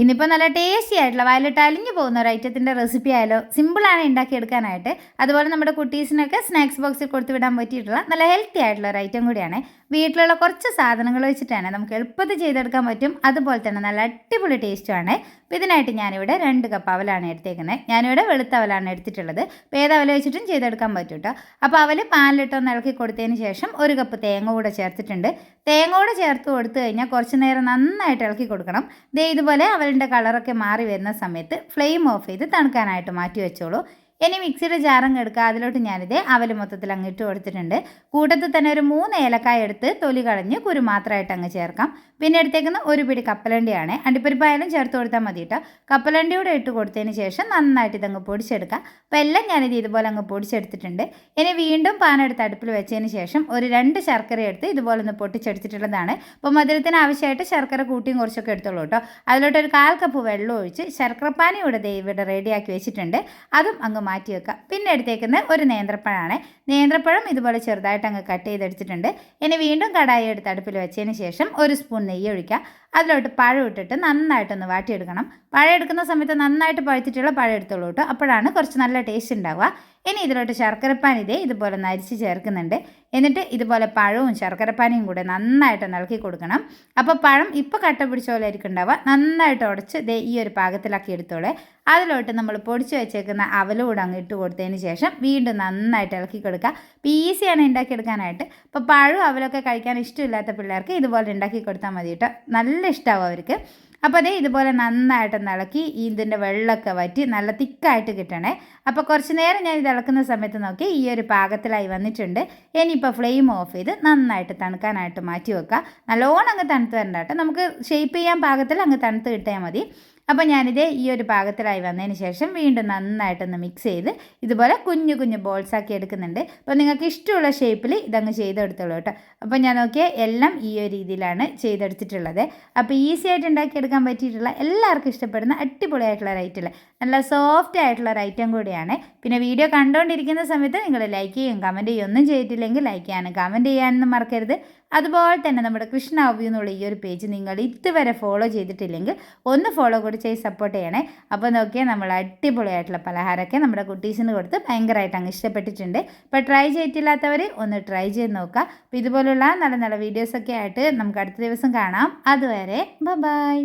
ഇന്നിപ്പോൾ നല്ല ടേസ്റ്റി ആയിട്ടുള്ള വയലറ്റ് അലിഞ്ഞു പോകുന്ന ഒരു ഐറ്റത്തിന്റെ റെസിപ്പി ആയാലോ? സിമ്പിളാണ് ഉണ്ടാക്കിയെടുക്കാനായിട്ട് അതുപോലെ നമ്മുടെ കുട്ടീസിനൊക്കെ സ്നാക്സ് ബോക്സിൽ കൊടുത്തു വിടാൻ പറ്റിയിട്ടുള്ള നല്ല ഹെൽത്തി ആയിട്ടുള്ള ഒരു ഐറ്റം കൂടിയാണ്. വീട്ടിലുള്ള കുറച്ച് സാധനങ്ങൾ വെച്ചിട്ടാണ് നമുക്ക് എളുപ്പത്തിൽ ചെയ്തെടുക്കാൻ പറ്റും. അതുപോലെ തന്നെ നല്ല അടിപൊളി ടേസ്റ്റുമാണ് അപ്പോൾ ഇതിനായിട്ട് ഞാനിവിടെ രണ്ട് കപ്പ് അവലാണ് എടുത്തേക്കുന്നത് ഞാനിവിടെ വെളുത്ത അവലാണ് എടുത്തിട്ടുള്ളത്. അപ്പോൾ ഏത് അവല വെച്ചിട്ടും ചെയ്തെടുക്കാൻ പറ്റും കേട്ടോ അപ്പോൾ അവൽ പാലിലിട്ടൊന്ന് ഇളക്കി കൊടുത്തതിന് ശേഷം ഒരു കപ്പ് തേങ്ങ കൂടെ ചേർത്തിട്ടുണ്ട്. തേങ്ങ കൂടെ ചേർത്ത് കൊടുത്തു കഴിഞ്ഞാൽ കുറച്ച് നേരം നന്നായിട്ട് ഇളക്കി കൊടുക്കണം. ഇതേ ഇതുപോലെ അവലിന്റെ കളറൊക്കെ മാറി വരുന്ന സമയത്ത് ഫ്ലെയിം ഓഫ് ചെയ്ത് തണുക്കാനായിട്ട് മാറ്റി വെച്ചോളൂ. ഇനി മിക്സിയുടെ ജാറങ്ങ് എടുക്കുക. അതിലോട്ട് ഞാനിത് അവൽ മൊത്തത്തിൽ അങ്ങ് ഇട്ട് കൊടുത്തിട്ടുണ്ട്. കൂട്ടത്തിൽ തന്നെ ഒരു മൂന്ന് ഏലക്കായ എടുത്ത് തൊലി കളഞ്ഞ് കുരു മാത്രമായിട്ട് അങ്ങ് ചേർക്കാം. പിന്നെ എടുത്തേക്കുന്ന ഒരു പിടി കപ്പലണ്ടിയാണ്. അണ്ടിപ്പരിപ്പായാലും ചേർത്ത് കൊടുത്താൽ മതി കേട്ടോ കപ്പലണ്ടി കൂടെ ഇട്ട് കൊടുത്തതിന് ശേഷം നന്നായിട്ട് ഇതങ്ങ് പൊടിച്ചെടുക്കാം. അപ്പോൾ എല്ലാം ഞാനിത് ഇതുപോലെ അങ്ങ് പൊടിച്ചെടുത്തിട്ടുണ്ട്. ഇനി വീണ്ടും പാനെടുത്ത് അടുപ്പിൽ വെച്ചതിന് ശേഷം ഒരു രണ്ട് ശർക്കര എടുത്ത് ഇതുപോലെ ഒന്ന് പൊട്ടിച്ചെടുത്തിട്ടുള്ളതാണ്. അപ്പോൾ മധുരത്തിന് ആവശ്യമായിട്ട് ശർക്കര കൂട്ടിയും കുറച്ചൊക്കെ എടുത്തോളൂ കേട്ടോ അതിലോട്ട് ഒരു കാൽ കപ്പ് വെള്ളം ഒഴിച്ച് ശർക്കരപ്പാനി ഇവിടെ ഇവിടെ റെഡിയാക്കി വെച്ചിട്ടുണ്ട്. അതും അങ്ങ് മാറ്റി വെക്കാം പിന്നെ എടുത്തേക്കുന്ന ഒരു നേന്ത്രപ്പഴമാണ് നേന്ത്രപ്പഴം ഇതുപോലെ ചെറുതായിട്ട് അങ്ങ് കട്ട് ചെയ്തെടുത്തിട്ടുണ്ട്. ഇനി വീണ്ടും കടായി എടുത്ത് അടുപ്പിൽ വെച്ചതിന് ശേഷം ഒരു സ്പൂൺ നെയ്യ് ഒഴിക്കുക. അതിലോട്ട് പഴം ഇട്ടിട്ട് നന്നായിട്ടൊന്ന് വാട്ടിയെടുക്കണം. പഴം എടുക്കുന്ന സമയത്ത് നന്നായിട്ട് പഴുത്തിട്ടുള്ള പഴം എടുത്തോളൂ കേട്ടോ. അപ്പോഴാണ് കുറച്ച് നല്ല ടേസ്റ്റ് ഉണ്ടാവുക. ഇനി ഇതിലോട്ട് ശർക്കരപ്പാൻ ഇതേ ഇതുപോലെ നരിച്ച് ചേർക്കുന്നുണ്ട്. എന്നിട്ട് ഇതുപോലെ പഴവും ശർക്കരപ്പാനിയും കൂടെ നന്നായിട്ട് ഇളക്കി കൊടുക്കണം. അപ്പോൾ പഴം ഇപ്പോൾ കട്ട പിടിച്ച പോലെ ആയിരിക്കും ഉണ്ടാവുക. നന്നായിട്ട് ഉടച്ച് ദേ ഈ ഒരു പാകത്തിലാക്കി എടുത്തോളെ. അതിലോട്ട് നമ്മൾ പൊടിച്ച് വെച്ചേക്കുന്ന അവലൂടെ അങ്ങ് ഇട്ട് കൊടുത്തതിന് ശേഷം വീണ്ടും നന്നായിട്ട് ഇളക്കി കൊടുക്കുക. അപ്പോൾ ഈസിയാണ് ഉണ്ടാക്കിയെടുക്കാനായിട്ട്. അപ്പോൾ പഴവും അവലൊക്കെ കഴിക്കാൻ ഇഷ്ടമില്ലാത്ത പിള്ളേർക്ക് ഇതുപോലെ ഉണ്ടാക്കി കൊടുത്താൽ മതി കേട്ടോ. നല്ല ഇഷ്ടമാവും അവർക്ക്. അപ്പോൾ അതേ ഇതുപോലെ നന്നായിട്ട് ഇളക്കി ഇതിന്റെ വെള്ളമൊക്കെ വറ്റി നല്ല തിക്കായിട്ട് കിട്ടണേ. അപ്പോൾ കുറച്ച് നേരം ഞാൻ ഇത് ഇളക്കുന്ന സമയത്ത് നോക്കി ഈ ഒരു പാകത്തിലായി വന്നിട്ടുണ്ട്. ഇനിയിപ്പോൾ ഫ്ലെയിം ഓഫ് ചെയ്ത് നന്നായിട്ട് തണുക്കാനായിട്ട് മാറ്റി വെക്കുക. നല്ലോണം അങ്ങ് തണുത്ത് വരണ്ട കേട്ടോ. നമുക്ക് ഷേപ്പ് ചെയ്യാൻ പാകത്തിൽ അങ്ങ് തണുത്ത് കിട്ടിയാൽ മതി. അപ്പോൾ ഞാനിത് ഈ ഒരു പാകത്തിലായി വന്നതിന് ശേഷം വീണ്ടും നന്നായിട്ടൊന്ന് മിക്സ് ചെയ്ത് ഇതുപോലെ കുഞ്ഞു കുഞ്ഞു ബോൾസ് ആക്കി എടുക്കുന്നുണ്ട്. അപ്പോൾ നിങ്ങൾക്ക് ഇഷ്ടമുള്ള ഷേപ്പിൽ ഇതങ്ങ് ചെയ്തെടുത്തോളൂ കേട്ടോ. അപ്പോൾ ഞാൻ നോക്കിയാൽ എല്ലാം ഈ ഒരു രീതിയിലാണ് ചെയ്തെടുത്തിട്ടുള്ളത്. അപ്പോൾ ഈസി ആയിട്ട് ഉണ്ടാക്കിയെടുക്കാൻ പറ്റിയിട്ടുള്ള എല്ലാവർക്കും ഇഷ്ടപ്പെടുന്ന അടിപൊളിയായിട്ടുള്ള ഐറ്റം നല്ല സോഫ്റ്റ് ആയിട്ടുള്ള ഒരു ഐറ്റം കൂടിയാണ്. പിന്നെ വീഡിയോ കണ്ടുകൊണ്ടിരിക്കുന്ന സമയത്ത് നിങ്ങൾ ലൈക്ക് ചെയ്യും കമന്റ് ചെയ്യും. ഒന്നും ചെയ്തിട്ടില്ലെങ്കിൽ ലൈക്ക് ചെയ്യാനും കമന്റ് ചെയ്യാനൊന്നും മറക്കരുത്. അതുപോലെ തന്നെ നമ്മുടെ കൃഷ്ണ അവ്യൂ എന്നുള്ള ഈ ഒരു പേജ് നിങ്ങൾ ഇതുവരെ ഫോളോ ചെയ്തിട്ടില്ലെങ്കിൽ ഒന്ന് ഫോളോ കൂടി ചെയ്ത് സപ്പോർട്ട് ചെയ്യണേ. അപ്പോൾ നോക്കിയാൽ നമ്മൾ അടിപൊളിയായിട്ടുള്ള പലഹാരമൊക്കെ നമ്മുടെ കുട്ടീസിന് കൊടുത്ത് ഭയങ്കരമായിട്ട് അങ്ങ് ഇഷ്ടപ്പെട്ടിട്ടുണ്ട്. അപ്പോൾ ട്രൈ ചെയ്തിട്ടില്ലാത്തവർ ഒന്ന് ട്രൈ ചെയ്ത് നോക്കുക. അപ്പോൾ ഇതുപോലുള്ള നല്ല നല്ല വീഡിയോസൊക്കെ ആയിട്ട് നമുക്ക് അടുത്ത ദിവസം കാണാം. അതുവരെ ബൈ